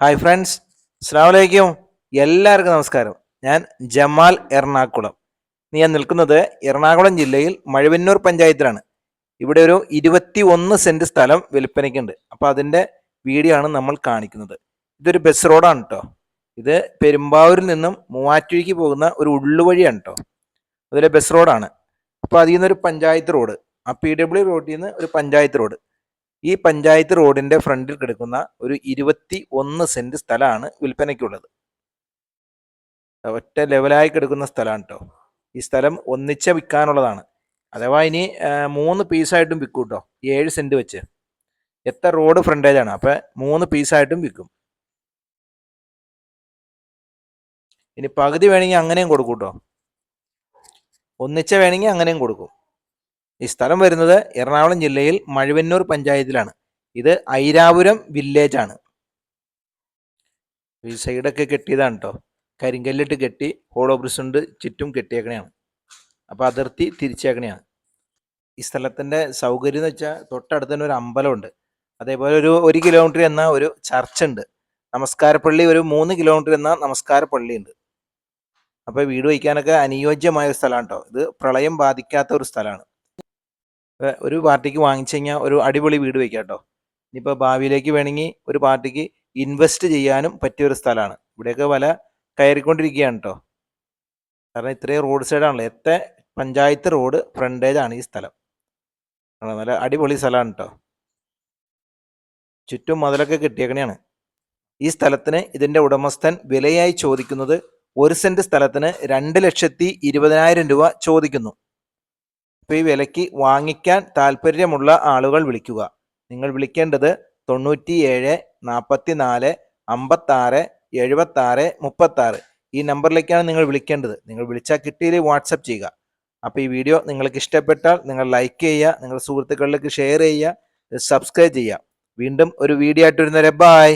Hi friends സ്ലാമലേക്കും എല്ലാവർക്കും നമസ്കാരം. ഞാൻ ജമാൽ എറണാകുളം. ഞാൻ നിൽക്കുന്നത് എറണാകുളം ജില്ലയിൽ മഴവന്നൂർ പഞ്ചായത്തിലാണ്. ഇവിടെ ഒരു ഇരുപത്തി ഒന്ന് സെന്റ് സ്ഥലം വിൽപ്പനയ്ക്കുണ്ട്. അപ്പോൾ അതിന്റെ വീഡിയോ ആണ് നമ്മൾ കാണിക്കുന്നത്. ഇതൊരു ബസ് റോഡാണ് കേട്ടോ ഇത് പെരുമ്പാവൂരിൽ നിന്നും മൂവാറ്റുഴിക്ക് പോകുന്ന ഒരു ഉള്ളുവഴിയാണ് കേട്ടോ അതിലെ ബസ് റോഡാണ് അപ്പോൾ അതിൽ നിന്നൊരു പഞ്ചായത്ത് റോഡ് ആ പി ഡബ്ല്യു റോഡിൽ നിന്ന് ഒരു പഞ്ചായത്ത് റോഡ് ഈ പഞ്ചായത്ത് റോഡിന്റെ ഫ്രണ്ടിൽ കിടക്കുന്ന ഒരു ഇരുപത്തി ഒന്ന് സെന്റ് സ്ഥലമാണ് വിൽപ്പനയ്ക്കുള്ളത്. ഒറ്റ ലെവലായി കിടക്കുന്ന സ്ഥലമാണ് കേട്ടോ ഈ സ്ഥലം ഒന്നിച്ച് വിൽക്കാനുള്ളതാണ്. അഥവാ ഇനി മൂന്ന് പീസായിട്ടും വിൽക്കും കേട്ടോ ഏഴ് സെന്റ് വെച്ച്. എത്ര റോഡ് ഫ്രണ്ടേജ് ആണ് അപ്പൊ മൂന്ന് പീസായിട്ടും വിൽക്കും. ഇനി പകുതി വേണമെങ്കിൽ അങ്ങനെയും കൊടുക്കും കേട്ടോ ഒന്നിച്ച വേണമെങ്കിൽ അങ്ങനെയും കൊടുക്കും. ഈ സ്ഥലം വരുന്നത് എറണാകുളം ജില്ലയിൽ മഴവന്നൂർ പഞ്ചായത്തിലാണ്. ഇത് ഐരാപുരം വില്ലേജ് ആണ്. ഈ സൈഡൊക്കെ കെട്ടിയതാണ് കേട്ടോ കരിങ്കല്ലിട്ട് കെട്ടി ഹോളോ ബ്രിസുണ്ട് ചുറ്റും കെട്ടിയേക്കണയാണ്. അപ്പോൾ അതിർത്തി തിരിച്ചേക്കണയാണ്. ഈ സ്ഥലത്തിന്റെ സൗകര്യം എന്ന് വെച്ചാൽ തൊട്ടടുത്ത് തന്നെ ഒരു അമ്പലമുണ്ട് അതേപോലെ ഒരു ഒരു കിലോമീറ്റർ എന്ന ഒരു ചർച്ച് ഉണ്ട്. നമസ്കാരപ്പള്ളി ഒരു മൂന്ന് കിലോമീറ്റർ എന്ന നമസ്കാരപ്പള്ളി ഉണ്ട്. അപ്പോൾ വീട് വയ്ക്കാനൊക്കെ അനുയോജ്യമായ ഒരു സ്ഥലമാണ് കേട്ടോ ഇത് പ്രളയം ബാധിക്കാത്ത ഒരു സ്ഥലമാണ്. ഒരു പാർട്ടിക്ക് വാങ്ങിച്ചു കഴിഞ്ഞാൽ ഒരു അടിപൊളി വീട് വെക്കാം കേട്ടോ. ഇനിയിപ്പോൾ ഭാവിയിലേക്ക് വേണമെങ്കിൽ ഒരു പാർട്ടിക്ക് ഇൻവെസ്റ്റ് ചെയ്യാനും പറ്റിയ ഒരു സ്ഥലമാണ് ഇവിടെയൊക്കെ വില കയറിക്കൊണ്ടിരിക്കുകയാണ് കേട്ടോ കാരണം ഇത്രയും റോഡ് സൈഡാണല്ലോ എത്ര പഞ്ചായത്ത് റോഡ് ഫ്രണ്ടേജാണ് ഈ സ്ഥലം. നല്ല അടിപൊളി സ്ഥലമാണ് കേട്ടോ ചുറ്റും മതിലൊക്കെ കെട്ടിയേക്കണെയാണ്. ഈ സ്ഥലത്തിന് ഇതിന്റെ ഉടമസ്ഥൻ വിലയായി ചോദിക്കുന്നത് ഒരു സെന്റ് സ്ഥലത്തിന് രണ്ട് ലക്ഷത്തി ഇരുപതിനായിരം രൂപ ചോദിക്കുന്നു. ഈ വിലയ്ക്ക് വാങ്ങിക്കാൻ താല്പര്യമുള്ള ആളുകൾ വിളിക്കുക. നിങ്ങൾ വിളിക്കേണ്ടത് തൊണ്ണൂറ്റി ഏഴ് നാൽപ്പത്തി നാല് അമ്പത്താറ് എഴുപത്താറ് മുപ്പത്താറ്. ഈ നമ്പറിലേക്കാണ് നിങ്ങൾ വിളിക്കേണ്ടത്. നിങ്ങൾ വിളിച്ചാൽ കിട്ടിയില്ലേ വാട്സപ്പ് ചെയ്യുക. അപ്പോൾ ഈ വീഡിയോ നിങ്ങൾക്ക് ഇഷ്ടപ്പെട്ടാൽ നിങ്ങൾ ലൈക്ക് ചെയ്യുക നിങ്ങളുടെ സുഹൃത്തുക്കളിലേക്ക് ഷെയർ ചെയ്യുക സബ്സ്ക്രൈബ് ചെയ്യുക. വീണ്ടും ഒരു വീഡിയോ ആയിട്ട് വരുന്നവരെ ബായ്.